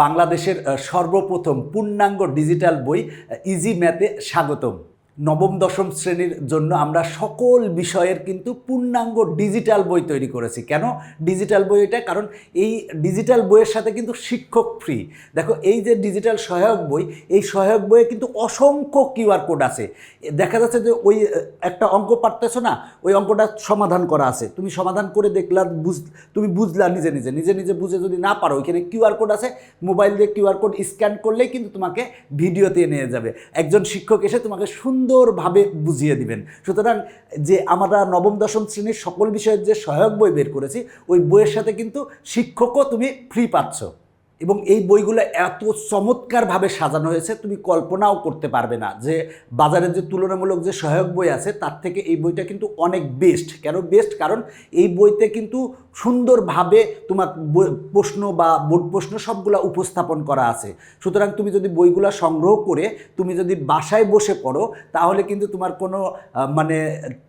বাংলাদেশের সর্বপ্রথম পূর্ণাঙ্গ ডিজিটাল বই ইজি ম্যাথে স্বাগতম। নবম, দশম শ্রেণির জন্য আমরা সকল বিষয়ের কিন্তু পূর্ণাঙ্গ ডিজিটাল বই তৈরি করেছি। কেন? ডিজিটাল বই এটা কারণ এই ডিজিটাল বইয়ের সাথে কিন্তু শিক্ষক ফ্রি দেখো, এই যে ডিজিটাল সহায়ক বই, এই সহায়ক বইয়ে কিন্তু অসংখ্য কিউআর কোড আছে। দেখা যাচ্ছে যে ওই, একটা অঙ্ক পারতেছো না, ওই অঙ্কটা সমাধান করা আছে। তুমি সমাধান করে দেখলা, বুঝ, তুমি বুঝলা নিজে নিজে। নিজে নিজে বুঝে যদি না পারো, ওইখানে কিউআর কোড আছে, মোবাইল দিয়ে কিউআর কোড স্ক্যান করলেই কিন্তু তোমাকে ভিডিওতে নিয়ে যাবে। একজন শিক্ষক এসে তোমাকে সুন্দরভাবে বুঝিয়ে দিবেন। সুতরাং যে আমরা নবম, দশম শ্রেণির সকল বিষয়ের যে সহায়ক বই বের করেছি, ওই বইয়ের সাথে কিন্তু শিক্ষকও তুমি ফ্রি পাচ্ছ। এবং এই বইগুলো এত চমৎকারভাবে সাজানো হয়েছে, তুমি কল্পনাও করতে পারবে না যে বাজারের যে তুলনামূলক যে সহায়ক বই আছে, তার থেকে এই বইটা কিন্তু অনেক বেস্ট কেন বেস্ট কারণ এই বইতে কিন্তু সুন্দরভাবে তোমার প্রশ্ন বা বোর্ড প্রশ্ন সবগুলা উপস্থাপন করা আছে। সুতরাং তুমি যদি বইগুলো সংগ্রহ করে তুমি যদি বাসায় বসে পড়ো, তাহলে কিন্তু তোমার কোনো মানে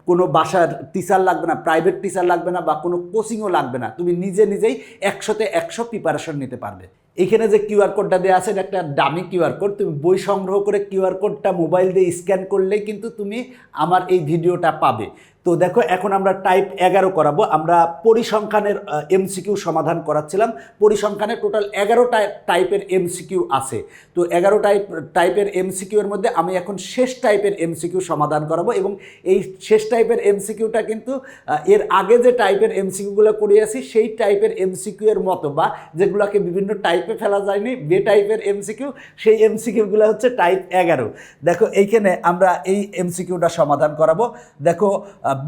কোনো বাসার টিচার লাগবে না প্রাইভেট টিচার লাগবে না বা কোনো কোচিংও লাগবে না। তুমি নিজে নিজেই একশোতে একশো প্রিপারেশন নিতে পারবে। এখানে যে কিউআর কোডটা দেওয়া আছে, এটা একটা দামি কিউআর কোড তুমি বই সংগ্রহ করে কিউআর কোডটা মোবাইল দিয়ে স্ক্যান করলেই কিন্তু তুমি আমার এই ভিডিওটা পাবে। তো দেখো এখন আমরা টাইপ এগারো করাবো আমরা পরিসংখ্যানের এমসিকিউ সমাধান করাচ্ছিলাম পরিসংখ্যানের টোটাল এগারো টাইপের এমসিকিউ আছে তো এগারো টাইপ টাইপের এমসিকিউ এর মধ্যে আমি এখন শেষ টাইপের এমসিকিউ সমাধান করাবো এবং এই শেষ টাইপের এমসিকিউটা কিন্তু এর আগে যে টাইপের এমসিকিউগুলো করিয়েছি সেই টাইপের এমসিকিউ এর মতো বা যেগুলোকে বিভিন্ন টাইপে ফেলা যায়নি বে টাইপের এমসিকিউ সেই এমসিকিউগুলো হচ্ছে টাইপ এগারো দেখো এইখানে আমরা এই এমসিকিউটা সমাধান করাবো দেখো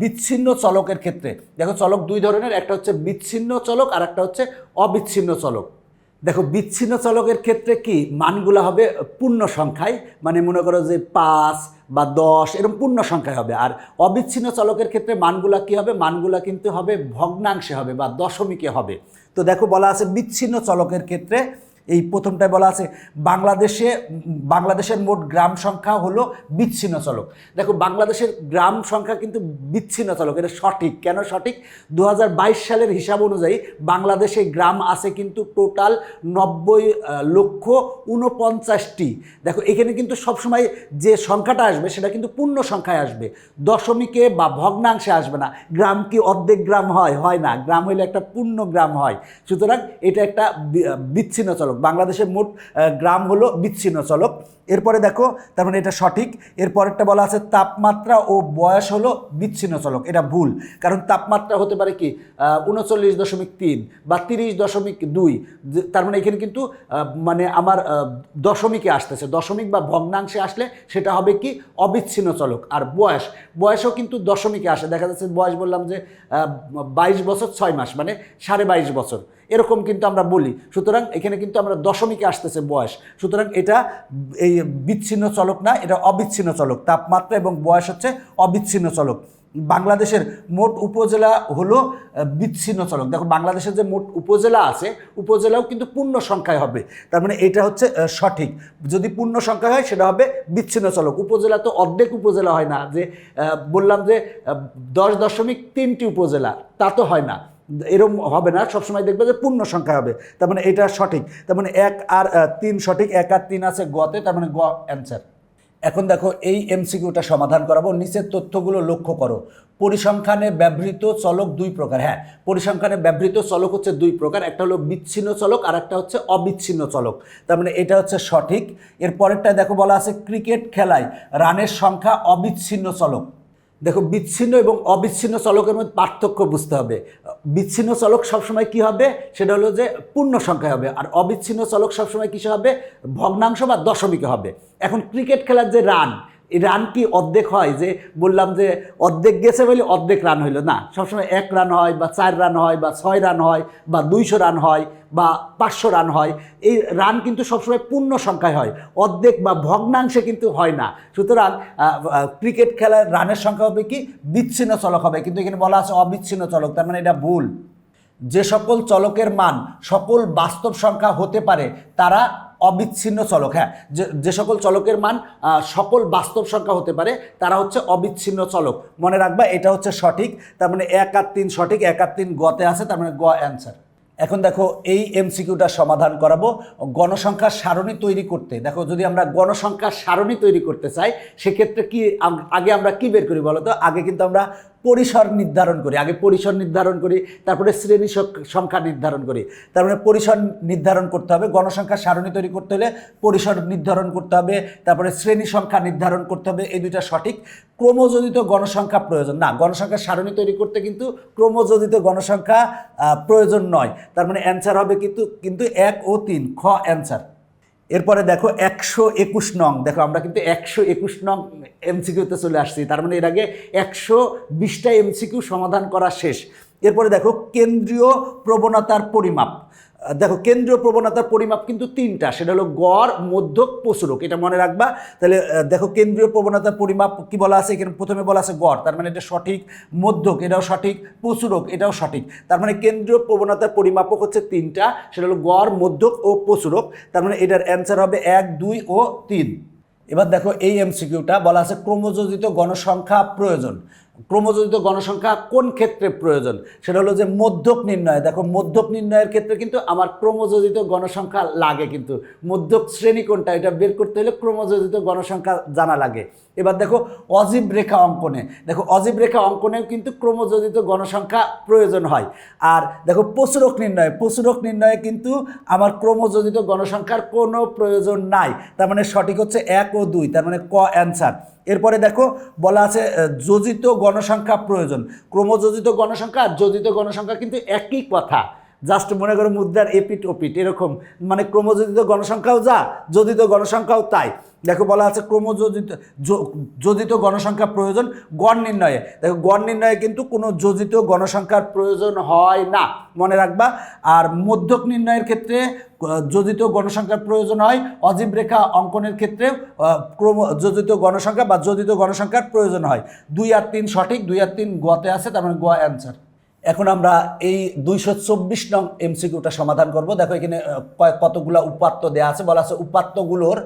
বিচ্ছিন্ন চলকের ক্ষেত্রে। দেখো চলক দুই ধরনের, একটা হচ্ছে বিচ্ছিন্ন চলক আর একটা হচ্ছে অবিচ্ছিন্ন চলক। দেখো বিচ্ছিন্ন চলকের ক্ষেত্রে কি? মানগুলো হবে পূর্ণ সংখ্যায় মানে মনে করো যে পাঁচ বা দশ, এরকম পূর্ণ সংখ্যায় হবে। আর অবিচ্ছিন্ন চলকের ক্ষেত্রে মানগুলা কি হবে? মানগুলা কিন্তু হবে ভগ্নাংশে হবে বা দশমিকে হবে। তো দেখো বলা আছে বিচ্ছিন্ন চলকের ক্ষেত্রে এই প্রথমটায় বলা আছে, বাংলাদেশে, বাংলাদেশের মোট গ্রাম সংখ্যা হলো বিচ্ছিন্ন চলক। দেখো, বাংলাদেশের গ্রাম সংখ্যা কিন্তু বিচ্ছিন্ন চলক, এটা সঠিক। কেন সঠিক? দু হাজার বাইশ সালের হিসাব অনুযায়ী বাংলাদেশে গ্রাম আছে কিন্তু টোটাল নব্বই লক্ষ উনপঞ্চাশটি দেখো, এখানে কিন্তু সবসময় যে সংখ্যাটা আসবে, সেটা কিন্তু পূর্ণ সংখ্যায় আসবে। দশমিকে বা ভগ্নাংশে আসবে না। গ্রাম কি অর্ধেক গ্রাম হয়? হয় না। গ্রাম হইলে একটা পূর্ণ গ্রাম হয়। সুতরাং এটা একটা বিচ্ছিন্ন চলক। বাংলাদেশের মোট গ্রাম হলো বিচ্ছিন্ন চলক। এরপরে দেখো, তার মানে এটা সঠিক। এরপরেরটা বলা আছে তাপমাত্রা ও বয়স হলো বিচ্ছিন্ন চলক। এটা ভুল। কারণ তাপমাত্রা হতে পারে কি? উনচল্লিশ দশমিক তিন বা তিরিশ দশমিক দুই। তার মানে এখানে কিন্তু মানে আমার দশমিকে আসতেছে। দশমিক বা ভগ্নাংশে আসলে সেটা হবে কি? অবিচ্ছিন্ন চলক। আর বয়স, বয়সও কিন্তু দশমিকে আসে। দেখা যাচ্ছে বয়স বললাম যে বাইশ বছর ছয় মাস মানে সাড়ে বাইশ বছর। এরকম কিন্তু আমরা বলি। সুতরাং এখানে কিন্তু আমরা দশমিকে আসতেছে বয়স। সুতরাং এটা এই বিচ্ছিন্ন চলক না, এটা অবিচ্ছিন্ন চলক। তাপমাত্রা এবং বয়স হচ্ছে অবিচ্ছিন্ন চলক। বাংলাদেশের মোট উপজেলা হলো বিচ্ছিন্ন চলক। দেখো, বাংলাদেশের যে মোট উপজেলা আছে, উপজেলাও কিন্তু পূর্ণ সংখ্যায় হবে। তার মানে এটা হচ্ছে সঠিক। যদি পূর্ণ সংখ্যা হয়, সেটা হবে বিচ্ছিন্ন চলক। উপজেলা তো অর্ধেক উপজেলা হয় না। যে বললাম যে দশ দশমিক তিনটি উপজেলা, তা তো হয় না। এরম হবে না, সবসময় দেখবে যে পূর্ণ সংখ্যা হবে। তার মানে এটা সঠিক। তার মানে এক আর তিন সঠিক, এক আর তিন আছে গতে, তার মানে গ অ্যান্সার। এখন দেখো, এই এমসিকিউটা সমাধান করাবো, নিচের তথ্যগুলো লক্ষ্য করো। পরিসংখ্যানে ব্যবহৃত চলক দুই প্রকার হ্যাঁ পরিসংখ্যানে ব্যবহৃত চলক হচ্ছে দুই প্রকার, একটা হলো বিচ্ছিন্ন চলক আর একটা হচ্ছে অবিচ্ছিন্ন চলক। তার মানে এটা হচ্ছে সঠিক। এর পরেরটা দেখো বলা আছে ক্রিকেট খেলায় রানের সংখ্যা অবিচ্ছিন্ন চলক। দেখো, বিচ্ছিন্ন এবং অবিচ্ছিন্ন চলকের মধ্যে পার্থক্য বুঝতে হবে। বিচ্ছিন্ন চলক সবসময় কি হবে? সেটা হলো যে পূর্ণ সংখ্যায় হবে। আর অবিচ্ছিন্ন চলক সবসময় কিসে হবে? ভগ্নাংশ বা দশমিকে হবে। এখন ক্রিকেট খেলার যে রান রান কি অর্ধেক হয়? যে বললাম যে অর্ধেক গেছে বলে অর্ধেক রান হইল। না, সবসময় এক রান হয় বা চার রান হয় বা ছয় রান হয় বা দুইশো রান হয় বা পাঁচশো রান হয়। এই রান কিন্তু সবসময় পূর্ণ সংখ্যায় হয়। অর্ধেক বা ভগ্নাংশে কিন্তু হয় না। সুতরাং ক্রিকেট খেলার রানের সংখ্যা হবে কি? বিচ্ছিন্ন চলক হবে। কিন্তু এখানে বলা আছে অবিচ্ছিন্ন চলক। তার মানে এটা ভুল। যে সকল চলকের মান, সকল বাস্তব সংখ্যা হতে পারে, তারা অবিচ্ছিন্ন চলক হ্যাঁ যে সকল চলকের মান সকল বাস্তব সংখ্যা হতে পারে, তারা হচ্ছে অবিচ্ছিন্ন চলক। মনে রাখবা, এটা হচ্ছে সঠিক, তার মানে এক আর তিন সঠিক, এক আর তিন গতে আছে, তার মানে গ অ্যান্সার এখন দেখো, এই এমসিকিউটা সমাধান করাবো, গণসংখ্যার সারণী তৈরি করতে। দেখো, যদি আমরা গণসংখ্যার সারণী তৈরি করতে চাই, সেক্ষেত্রে কি আগে আমরা কি বের করি বলো তো আগে কিন্তু আমরা পরিসর নির্ধারণ করি, আগে পরিসর নির্ধারণ করি, তারপরে শ্রেণি সংখ্যা নির্ধারণ করি। তারপরে পরিসর নির্ধারণ করতে হবে গণসংখ্যার সারণী তৈরি করতে হলে পরিসর নির্ধারণ করতে হবে, তারপরে শ্রেণি সংখ্যা নির্ধারণ করতে হবে, এই দুইটা সঠিক। ক্রমযোজিত গণসংখ্যা প্রয়োজন, না গণসংখ্যার সারণী তৈরি করতে কিন্তু ক্রমযোজিত গণসংখ্যা প্রয়োজন নয়। তার মানে অ্যান্সার হবে কিন্তু কিন্তু এক ও তিন, খ অ্যান্সার এরপরে দেখো একশো একুশ নং। দেখো আমরা কিন্তু একশো একুশ নং এমসিকিউতে চলে আসছি। তার মানে এর আগে একশো বিশটা এমসিকিউ সমাধান করা শেষ। এরপরে দেখো কেন্দ্রীয় প্রবণতার পরিমাপ। দেখো, কেন্দ্রীয় প্রবণতার পরিমাপ কিন্তু তিনটা। সেটা হলো গড়, মধ্যক, প্রচুরক। এটা মনে রাখবা। তাহলে দেখো, কেন্দ্রীয় প্রবণতার পরিমাপ কি বলা আছে? এখানে প্রথমে বলা আছে গড়। তার মানে এটা সঠিক। মধ্যক, এটাও সঠিক। প্রচুরক, এটাও সঠিক। তার মানে কেন্দ্রীয় প্রবণতার পরিমাপক হচ্ছে তিনটা। সেটা হলো গড়, মধ্যক ও প্রচুরক। তার মানে এটার অ্যান্সার হবে এক, দুই ও তিন। এবার দেখো, এই এমসিকিউটা বলা আছে ক্রমযোজিত গণসংখ্যা প্রয়োজন। ক্রমযোজিত গণসংখ্যা কোন ক্ষেত্রে প্রয়োজন? সেটা হলো যে মধ্যক নির্ণয়। দেখো, মধ্যক নির্ণয়ের ক্ষেত্রে কিন্তু আমার ক্রমযোজিত গণসংখ্যা লাগে কিন্তু। মধ্যক শ্রেণি কোনটা? এটা বের করতে হলে ক্রমযোজিত গণসংখ্যা জানা লাগে। এবার দেখো, অজীব রেখা অঙ্কনে। দেখো, অজীব রেখা অঙ্কনেও কিন্তু ক্রমযোজিত গণসংখ্যা প্রয়োজন হয়। আর দেখো প্রচুরক নির্ণয়। প্রচুরক নির্ণয়ে কিন্তু আমার ক্রমযোজিত গণসংখ্যার কোনো প্রয়োজন নাই। তার মানে সঠিক হচ্ছে এক ও দুই। তার মানে ক অ্যান্সার। এরপরে দেখো, বলা আছে যোজিত গণসংখ্যা প্রয়োজন। ক্রমযোজিত গণসংখ্যা আর যোজিত গণসংখ্যা কিন্তু একই কথা। জাস্ট মনে করো মুদ্রার এপিট ওপিট এরকম। মানে ক্রমযোজিত গণসংখ্যাও যা, যোজিত গণসংখ্যাও তাই। দেখো বলা আছে ক্রমযোজিত যোজিত গণসংখ্যা প্রয়োজন, গড় নির্ণয়ে। দেখো, গড় নির্ণয়ে কিন্তু কোনো যোজিত গণসংখ্যার প্রয়োজন হয় না। মনে রাখবা, আর মধ্যক নির্ণয়ের ক্ষেত্রে যোজিত গণসংখ্যার প্রয়োজন হয়, অজীব রেখা অঙ্কনের ক্ষেত্রে ক্রম, যোজিত গণসংখ্যা বা যোজিত গণসংখ্যার প্রয়োজন হয়। দুই আর তিন সঠিক, দুই আর তিন গতে আছে, তার মানে গ অ্যান্সার এখন আমরা এই দুইশো চব্বিশ নং এমসিকিউটা সমাধান করব। দেখো এখানে কতগুলা উপাত্ত দেওয়া আছে, বলা আছে উপাত্তগুলোর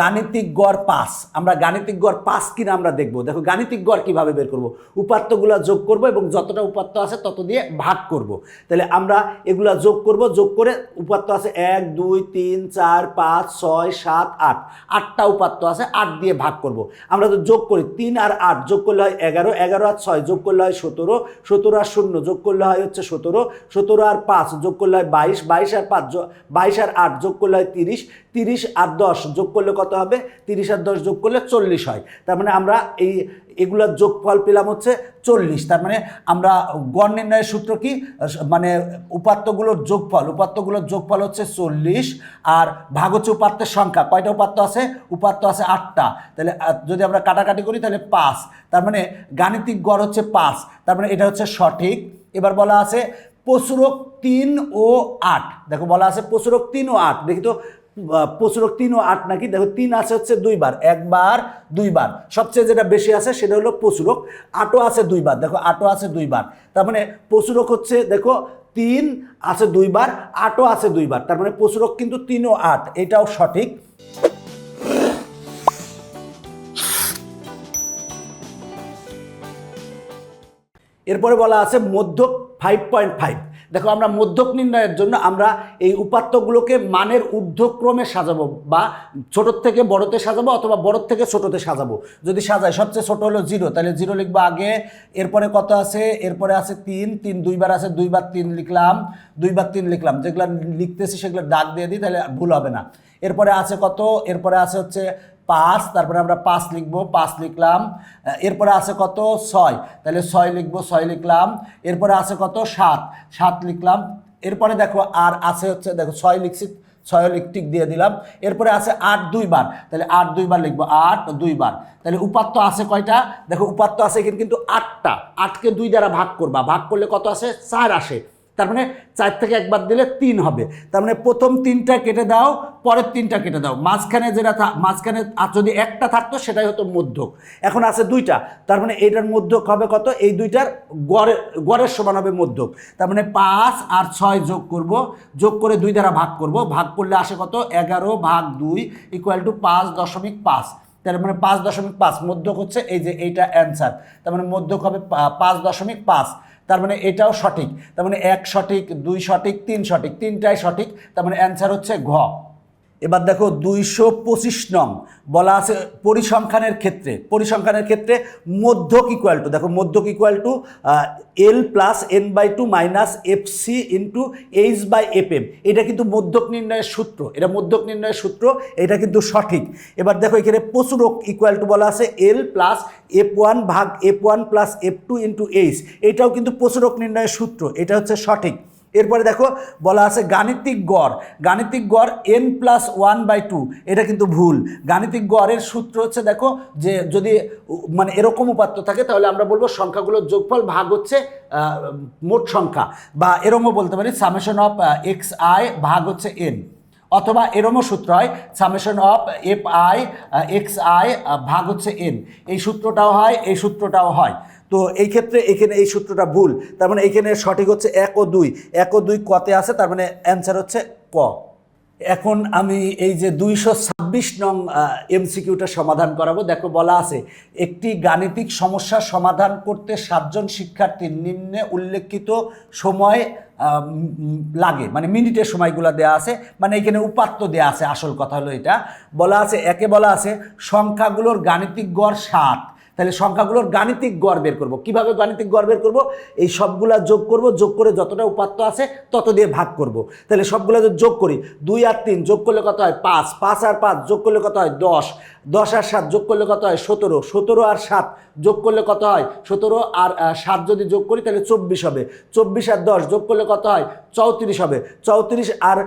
গাণিতিক গড় পাস আমরা গাণিতিক গড় পাস কিনা আমরা দেখব। দেখো গাণিতিক গড় কীভাবে বের করব? উপাত্তগুলা যোগ করব এবং যতটা উপাত্ত আছে তত দিয়ে ভাগ করব। তাহলে আমরা এগুলা যোগ করব, যোগ করে উপাত্ত আছে এক, দুই, তিন, চার, পাঁচ, ছয়, সাত, আট। আটটা উপাত্ত আছে, আট দিয়ে ভাগ করব। আমরা তো যোগ করি, তিন আর আট যোগ করলে হয় এগারো এগারো আর ছয় যোগ করলে হয় সতেরো সতেরো আর শূন্য যোগ করলে হয় হচ্ছে সতেরো সতেরো আর পাঁচ যোগ করলে হয় বাইশ বাইশ আর পাঁচ বাইশ আর আট যোগ করলে হয় তিরিশ তিরিশ আর দশ যোগ করলে কত হবে? তিরিশ আর দশ যোগ করলে চল্লিশ হয়। তার মানে আমরা এই, এগুলোর যোগফল পেলাম হচ্ছে চল্লিশ। তার মানে আমরা গণ নির্ণয়ের সূত্র কি? মানে উপাত্তগুলোর যোগফল উপাত্তগুলোর যোগফল হচ্ছে চল্লিশ আর ভাগ হচ্ছে উপাত্তের সংখ্যা। কয়টা উপাত্ত আছে? উপাত্ত আছে আটটা। তাহলে যদি আমরা কাটাকাটি করি তাহলে পাঁচ। তার মানে গাণিতিক গড় হচ্ছে পাঁচ। তার মানে এটা হচ্ছে সঠিক। এবার বলা আছে প্রচুরক তিন ও আট। দেখো বলা আছে প্রচুরক তিন ও আট। দেখি তো প্রচুরক তিন ও আট নাকি? দেখো, তিন আছে হচ্ছে দুইবার, একবার, দুইবার। সবচেয়ে যেটা বেশি আছে সেটা হলো প্রচুরক আটও আছে দুইবার, দেখো, আটও আছে দুইবার। তার মানে প্রচুরক হচ্ছে, দেখো, তিন আছে দুইবার, আটও আছে দুইবার। তার মানে প্রচুরক কিন্তু তিন ও আট, এটাও সঠিক। এরপরে বলা আছে মধ্যক ফাইভ পয়েন্ট ফাইভ দেখো, আমরা মধ্যক নির্ণয়ের জন্য আমরা এই উপাত্তগুলোকে মানের ঊর্ধ্বক্রমে সাজাবো বা ছোটোর থেকে বড়তে সাজাবো অথবা বড়োর থেকে ছোটোতে সাজাবো। যদি সাজাই, সবচেয়ে ছোটো হলো জিরো তাহলে জিরো লিখব আগে। এরপরে কত আছে? এরপরে আছে তিন। তিন দুইবার আছে, দুইবার তিন লিখলাম। দুইবার তিন লিখলাম। যেগুলো লিখতেছি সেগুলো দাগ দিয়ে দিই, তাহলে ভুল হবে না। এরপরে আছে কত? এরপরে আছে হচ্ছে পাঁচ, তারপরে আমরা পাঁচ লিখব, পাঁচ লিখলাম। এরপরে আছে কত? ছয়। তাহলে ছয় লিখব, ছয় লিখলাম। এরপরে আছে কত? সাত। সাত লিখলাম। এরপরে দেখো আর আছে হচ্ছে, দেখো ছয় লিখছি, ছয় লিখ, টিক দিয়ে দিলাম। এরপরে আছে আট দুইবার। তাহলে আট দুইবার লিখব, আট দুইবার। তাহলে উপাত্ত আছে কয়টা? দেখো উপাত্ত আছে কিন্তু আটটা। আটকে দুই দ্বারা ভাগ করবা। ভাগ করলে কত আসে? চার আসে। তার মানে চার থেকে একবার দিলে তিন হবে। তার মানে প্রথম তিনটা কেটে দাও, পরের তিনটা কেটে দাও। মাঝখানে যেটা মাঝখানে আর যদি একটা থাকতো, সেটাই হতো মধ্যক। এখন আছে দুইটা। তার মানে এইটার মধ্যক হবে কত? এই দুইটার গড়ের গড়ের সমান হবে মধ্যক। তার মানে পাঁচ আর ছয় যোগ করব। যোগ করে দুই দ্বারা ভাগ করব। ভাগ করলে আসে কত? এগারো ভাগ দুই ইকুয়াল টু পাঁচ দশমিক পাঁচ। তার মানে পাঁচ দশমিক পাঁচ। মধ্যক হচ্ছে এই যে এইটা অ্যান্সার তার মানে মধ্যক হবে পাঁচ দশমিক পাঁচ। তার মানে এটাও সঠিক। তার মানে এক সঠিক, দুই সঠিক, তিন সঠিক, তিনটাই সঠিক। তার মানে অ্যান্সার হচ্ছে ঘ। এবার দেখো দুইশো পঁচিশ নং, বলা আছে পরিসংখ্যানের ক্ষেত্রে পরিসংখ্যানের ক্ষেত্রে মধ্যক ইকুয়াল টু দেখো মধ্যক equal to L plus N by two minus F C into H by F M এটা কিন্তু মধ্যক নির্ণয়ের সূত্র, এটা মধ্যক নির্ণয়ের সূত্র, এটা কিন্তু সঠিক। এবার দেখো এখানে প্রচুরক ইকুয়াল টু বলা আছে এল প্লাস এফ ওয়ান ভাগ F one plus F two into H এটাও কিন্তু প্রচুরক নির্ণয়ের সূত্র, এটা হচ্ছে সঠিক। এরপরে দেখো, বলা আছে গাণিতিক গড়। গাণিতিক গড় N plus one by two এটা কিন্তু ভুল। গাণিতিক গড়ের সূত্র হচ্ছে দেখো, যে যদি মানে এরকম উপাত্ত থাকে, তাহলে আমরা বলব সংখ্যাগুলোর যোগফল ভাগ হচ্ছে মোট সংখ্যা। বা এরমও বলতে পারি সামেশন অফ এক্স আই ভাগ হচ্ছে এন অথবা এরমও সূত্র হয় summation of F I X I ভাগ হচ্ছে এন এই সূত্রটাও হয়, এই সূত্রটাও হয়। তো এই ক্ষেত্রে এখানে এই সূত্রটা ভুল। তার মানে এখানে সঠিক হচ্ছে এক ও দুই। এক ও দুই কতে আছে, তার মানে অ্যান্সার হচ্ছে ক। এখন আমি এই যে দুইশো ছাব্বিশ নং এমসিকিউটা সমাধান করাবো। দেখো বলা আছে, একটি গাণিতিক সমস্যার সমাধান করতে সাতজন শিক্ষার্থীর নিম্নে উল্লেখিত সময় লাগে। মানে মিনিটের সময়গুলো দেওয়া আছে। মানে এখানে উপাত্ত দেওয়া আছে, আসল কথা হলো এটা। বলা আছে, একে বলা আছে, সংখ্যাগুলোর গাণিতিক গড় সাত। তাহলে সংখ্যাগুলোর গাণিতিক গড় বের করব। কীভাবে গাণিতিক গড় বের করব? এই সবগুলা যোগ করব, যোগ করে যতটা উপাত্ত আছে তত দিয়ে ভাগ করব। তাহলে সবগুলো যদি যোগ করি, দুই আর তিন যোগ করলে কত হয়? পাঁচ। পাঁচ আর পাঁচ যোগ করলে কত হয়? দশ। দশ আর সাত যোগ করলে কত হয়? সতেরো। সতেরো আর সাত যোগ করলে কত হয়? সতেরো আর সাত যদি যোগ করি, তাহলে চব্বিশ হবে। চব্বিশ আর দশ যোগ করলে কত হয়? চৌত্রিশ হবে। চৌত্রিশ আর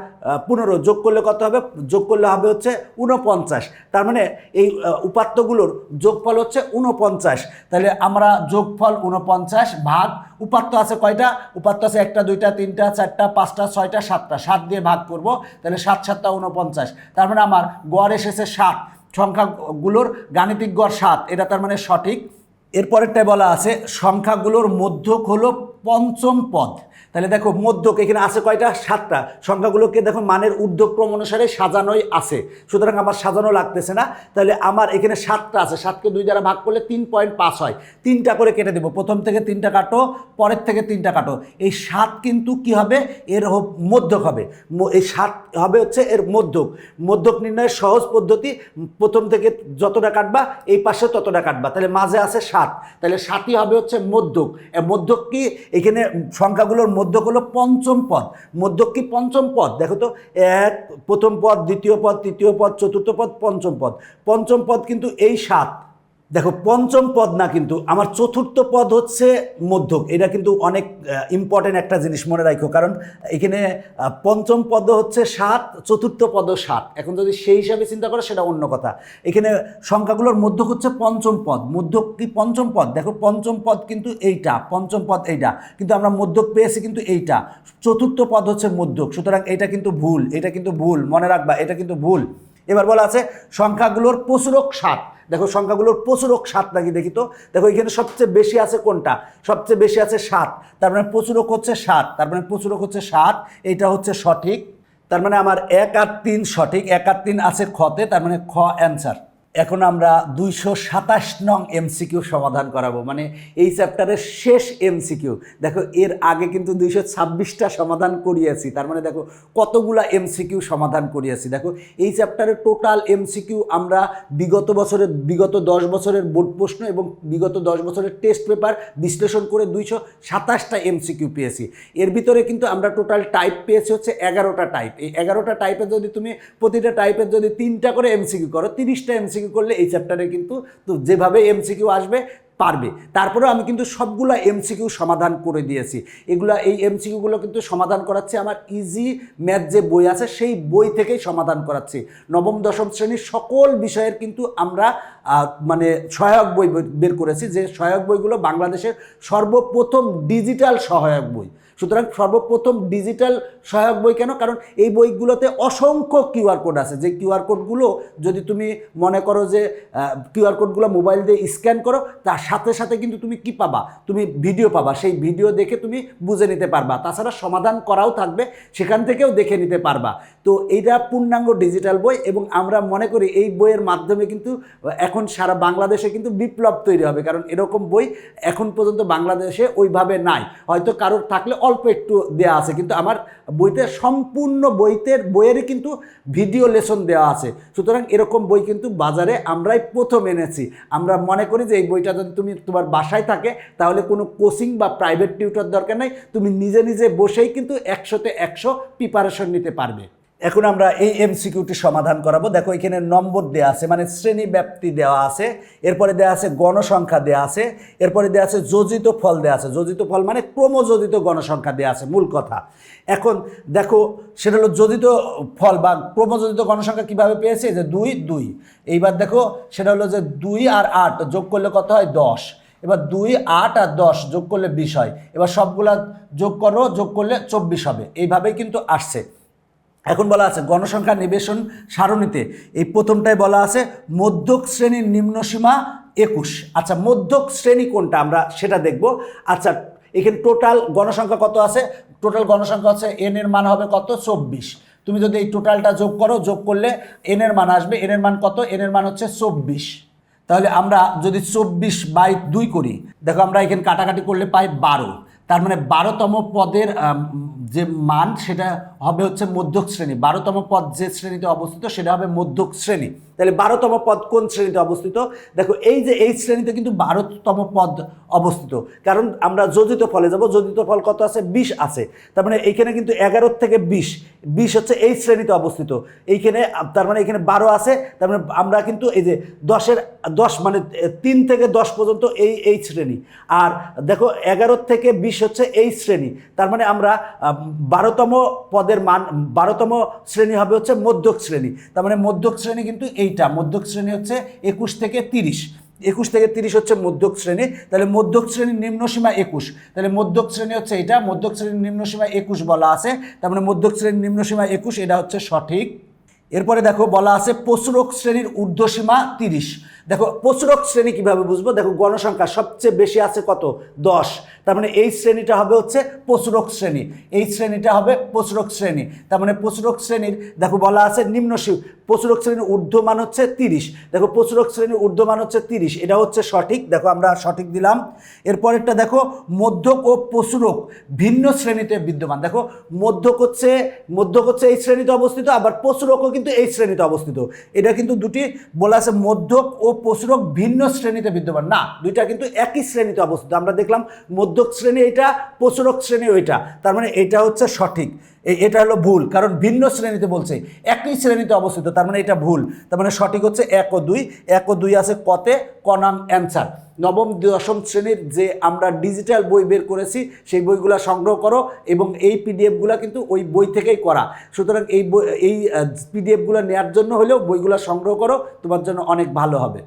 পনেরো যোগ করলে কত হবে? যোগ করলে হবে হচ্ছে উনপঞ্চাশ তার মানে এই উপাত্তগুলোর যোগফল হচ্ছে উনপঞ্চাশ তাহলে আমরা যোগফল উনপঞ্চাশ ভাগ, উপাত্ত আছে কয়টা? উপাত্ত আছে একটা, দুইটা, তিনটা, চারটা, পাঁচটা, ছয়টা, সাতটা। সাত দিয়ে ভাগ করব, তাহলে সাত সাতটা উনপঞ্চাশ তার মানে আমার গড় এসেছে সাত। সংখ্যাগুলোর গাণিতিক গড় সাত। এটা তার মানে সঠিক। এরপরেরটায় বলা আছে, সংখ্যাগুলোর মধ্যক হলো পঞ্চম পদ। তাহলে দেখো মধ্যক, এখানে আছে কয়টা? সাতটা। সংখ্যাগুলোকে দেখো মানের ঊর্ধ্বক্রম অনুসারে সাজানোই আছে। সুতরাং আমার সাজানো লাগতেছে না। তাহলে আমার এখানে সাতটা আছে। সাতকে দুই দ্বারা ভাগ করলে তিন পয়েন্ট পাঁচ হয়। তিনটা করে কেটে দেবো। প্রথম থেকে তিনটা কাটো, পরের থেকে তিনটা কাটো। এই সাত কিন্তু কি হবে? এর মধ্যক হবে। এই সাত হবে হচ্ছে এর মধ্যক। মধ্যক নির্ণয়ের সহজ পদ্ধতি প্রথম থেকে যতটা কাটবা, এই পাশে ততটা কাটবা। তাহলে মাঝে আছে সাত। তাহলে সাতই হবে হচ্ছে মধ্যক। মধ্যক কি? এখানে সংখ্যাগুলোর মধ্যক হলো পঞ্চম পদ। মধ্যক কি পঞ্চম পদ? দেখো তো, এক, প্রথম পদ, দ্বিতীয় পদ, তৃতীয় পদ, চতুর্থ পদ, পঞ্চম পদ। পঞ্চম পদ কিন্তু এই সাত। দেখো, পঞ্চম পদ না কিন্তু, আমার চতুর্থ পদ হচ্ছে মধ্যক। এটা কিন্তু অনেক ইম্পর্টেন্ট একটা জিনিস মনে রাখো, কারণ এখানে পঞ্চম পদ হচ্ছে সাত, চতুর্থ পদ সাত। এখন যদি সেই হিসাবে চিন্তা করো, সেটা অন্য কথা। এখানে সংখ্যাগুলোর মধ্যক হচ্ছে পঞ্চম পদ। মধ্যক কি পঞ্চম পদ? দেখো, পঞ্চম পদ কিন্তু এইটা, পঞ্চম পদ এইটা। কিন্তু আমরা মধ্যক পেয়েছি কিন্তু এইটা। চতুর্থ পদ হচ্ছে মধ্যক, সুতরাং এটা কিন্তু ভুল, এটা কিন্তু ভুল, মনে রাখবা, এটা কিন্তু ভুল। এবার বলা আছে সংখ্যাগুলোর প্রচুরক সাত। দেখো সংখ্যাগুলোর প্রচুরক সাত নাকি দেখি তো? দেখো এখানে সবচেয়ে বেশি আছে কোনটা? সবচেয়ে বেশি আছে সাত। তার মানে প্রচুরক হচ্ছে সাত। তার মানে প্রচুরক হচ্ছে সাত, এটা হচ্ছে সঠিক। তার মানে আমার এক আর তিন সঠিক। এক আর তিন আছে খতে তার মানে খ অ্যান্সার এখন আমরা দুইশো সাতাশ নং এমসিকিউ সমাধান করাবো। মানে এই চ্যাপ্টারের শেষ এমসিকিউ। দেখো, এর আগে কিন্তু দুইশো ছাব্বিশটা সমাধান করিয়েছি। তার মানে দেখো, কতগুলা এমসিকিউ সমাধান করিয়েছি। দেখো, এই চ্যাপ্টারের টোটাল এমসিকিউ আমরা বিগত বছরের, বিগত দশ বছরের বোর্ড প্রশ্ন এবং বিগত দশ বছরের টেস্ট পেপার বিশ্লেষণ করে দুইশো সাতাশটা এমসিকিউ পেয়েছি। এর ভিতরে কিন্তু আমরা টোটাল টাইপ পেয়েছি হচ্ছে এগারোটা টাইপ। এই এগারোটা টাইপের যদি তুমি, প্রতিটা টাইপের যদি তিনটা করে এমসিকিউ করো, তিরিশটা এমসিকিউ করলে এই চ্যাপ্টারে কিন্তু তো যেভাবে এমসিকিউ আসবে, পারবে। তারপরেও আমি কিন্তু সবগুলো এমসিকিউ সমাধান করে দিয়েছি। এগুলো, এই এমসিকিউগুলো কিন্তু সমাধান করাচ্ছি, আমার ইজি ম্যাথ যে বই আছে, সেই বই থেকেই সমাধান করাচ্ছি। নবম, দশম শ্রেণির সকল বিষয়ের কিন্তু আমরা মানে সহায়ক বই বের করেছি, যে সহায়ক বইগুলো বাংলাদেশের সর্বপ্রথম ডিজিটাল সহায়ক বই। সুতরাং সর্বপ্রথম ডিজিটাল সহায়ক বই কেন? কারণ এই বইগুলোতে অসংখ্য কিউআর কোড আছে। যে কিউআর কোডগুলো যদি তুমি মনে করো যে কিউআর কোডগুলো মোবাইল দিয়ে স্ক্যান করো, তার সাথে সাথে কিন্তু তুমি কি পাবা? তুমি ভিডিও পাবা। সেই ভিডিও দেখে তুমি বুঝে নিতে পারবা। তাছাড়া সমাধান করাও থাকবে। সেখান থেকেও দেখে নিতে পারবা। তো এইটা পূর্ণাঙ্গ ডিজিটাল বই এবং আমরা মনে করি এই বইয়ের মাধ্যমে কিন্তু, এখন সারা বাংলাদেশে কিন্তু বিপ্লব তৈরি হবে। কারণ এরকম বই এখন পর্যন্ত বাংলাদেশে ওইভাবে নাই। হয়তো কারোর থাকলে অল্প একটু দেওয়া আছে, কিন্তু আমার বইতে সম্পূর্ণ বইতে, বইয়েরই কিন্তু ভিডিও লেসন দেওয়া আছে। সুতরাং এরকম বই কিন্তু বাজারে আমরাই প্রথম এনেছি। আমরা মনে করি যে এই বইটা যদি তুমি তোমার বাসায় থাকে, তাহলে কোনো কোচিং বা প্রাইভেট টিউটর দরকার নাই। তুমি নিজে নিজে বসেই কিন্তু একশোতে একশো প্রিপারেশন নিতে পারবে। এখন আমরা এই এমসিকিউটি সমাধান করাবো। দেখো, এখানে নম্বর দেওয়া আছে মানে শ্রেণি ব্যাপ্তি দেওয়া আছে, এরপরে দেওয়া আছে গণসংখ্যা দেওয়া আছে, এরপরে দেওয়া আছে যোজিত ফল দেওয়া আছে। যোজিত ফল মানে ক্রমযোজিত গণসংখ্যা দেওয়া আছে, মূল কথা। এখন দেখো, সেটা হলো যোজিত ফল বা ক্রমযোজিত গণসংখ্যা কীভাবে পেয়েছে? যে দুই দুই। এইবার দেখো, সেটা হলো যে দুই আর আট যোগ করলে কত হয়? দশ। এবার দুই, আট আর দশ যোগ করলে বিশ হয়। এবার সবগুলা যোগ করো, যোগ করলে চব্বিশ হবে। এইভাবেই কিন্তু আসছে। এখন বলা আছে গণসংখ্যা নিবেশন সারণীতে। এই প্রথমটায় বলা আছে মধ্যক শ্রেণির নিম্নসীমা একুশ। আচ্ছা মধ্যক শ্রেণি কোনটা? আমরা সেটা দেখব। আচ্ছা এখানে টোটাল গণসংখ্যা কত আছে? টোটাল গণসংখ্যা হচ্ছে এন এর মান হবে কত? চব্বিশ। তুমি যদি এই টোটালটা যোগ করো, যোগ করলে এন এর মান আসবে। এন এর মান কত? এন এর মান হচ্ছে চব্বিশ। তাহলে আমরা যদি চব্বিশ বাই দুই করি, দেখো আমরা এখানে কাটাকাটি করলে পাই বারো। তার মানে বারোতম পদের যে মান সেটা হবে হচ্ছে মধ্যক শ্রেণি। বারোতম পদ যে শ্রেণীতে অবস্থিত সেটা হবে মধ্যক শ্রেণি। তাহলে বারোতম পদ কোন শ্রেণীতে অবস্থিত? দেখো, এই যে এই শ্রেণীতে কিন্তু বারোতম পদ অবস্থিত। কারণ আমরা যোজিত ফলে যাব, যোজিত ফল কত আছে? বিশ আছে। তার মানে এইখানে কিন্তু এগারোর থেকে বিশ। বিশ হচ্ছে এই শ্রেণীতে অবস্থিত। এইখানে, তার মানে এখানে বারো আছে, তার মানে আমরা কিন্তু এই যে দশের, দশ মানে তিন থেকে দশ পর্যন্ত এই এই শ্রেণি। আর দেখো, এগারোর থেকে বিশ হচ্ছে এই শ্রেণি। তার মানে আমরা বারোতম পদের মান, বারোতম শ্রেণি হবে হচ্ছে মধ্যক শ্রেণি। তার মানে মধ্যক শ্রেণি কিন্তু এইটা মধ্যক শ্রেণি হচ্ছে একুশ থেকে তিরিশ। একুশ থেকে তিরিশ হচ্ছে মধ্যক শ্রেণি। তাহলে মধ্যক শ্রেণির নিম্নসীমা একুশ। তাহলে মধ্যক শ্রেণি হচ্ছে এটা মধ্যক শ্রেণির নিম্নসীমা একুশ বলা আছে। তার মানে মধ্যক শ্রেণির নিম্নসীমা একুশ, এটা হচ্ছে সঠিক। এরপরে দেখো, বলা আছে পশুরক শ্রেণির ঊর্ধ্বসীমা তিরিশ। দেখো পশুরক শ্রেণি কীভাবে বুঝব? দেখো, গণসংখ্যা সবচেয়ে বেশি আছে কত? দশ। তার মানে এই শ্রেণীটা হবে হচ্ছে পশুরক শ্রেণি। এই শ্রেণীটা হবে পশুরক শ্রেণি। তার মানে পশুরক শ্রেণির, দেখো বলা আছে নিম্ন পশুরক শ্রেণির ঊর্ধ্বমান হচ্ছে তিরিশ। দেখো পশুরক শ্রেণির ঊর্ধ্বমান হচ্ছে তিরিশ, এটা হচ্ছে সঠিক, দেখো আমরা সঠিক দিলাম। এরপরেরটা দেখো, মধ্যক ও পশুরক ভিন্ন শ্রেণীতে বিদ্যমান। দেখো, মধ্যক হচ্ছে মধ্যক হচ্ছে এই শ্রেণীতে অবস্থিত, আবার পশুরকও কিন্তু এই শ্রেণীতে অবস্থিত। এটা কিন্তু দুটি, বলা আছে মধ্যক ও পশুরক ভিন্ন শ্রেণীতে বিদ্যমান। না, দুইটা কিন্তু একই শ্রেণীতে অবস্থিত। আমরা দেখলাম মধ্যক শ্রেণি এটা পশুরক শ্রেণি ওইটা। তার মানে এটা হচ্ছে সঠিক। এটা হলো ভুল, কারণ ভিন্ন শ্রেণীতে বলছে, একই শ্রেণীতে অবস্থিত, তার মানে এটা ভুল। তার মানে সঠিক হচ্ছে এক ও দুই, এক ও দুই আছে কতে কনাম অ্যান্সার। নবম, দশম শ্রেণির যে আমরা ডিজিটাল বই বের করেছি, সেই বইগুলো সংগ্রহ করো এবং এই পিডিএফগুলো কিন্তু ওই বই থেকেই করা। সুতরাং এই বই, এই পিডিএফগুলো নেওয়ার জন্য হলেও বইগুলো সংগ্রহ করো, তোমার জন্য অনেক ভালো হবে।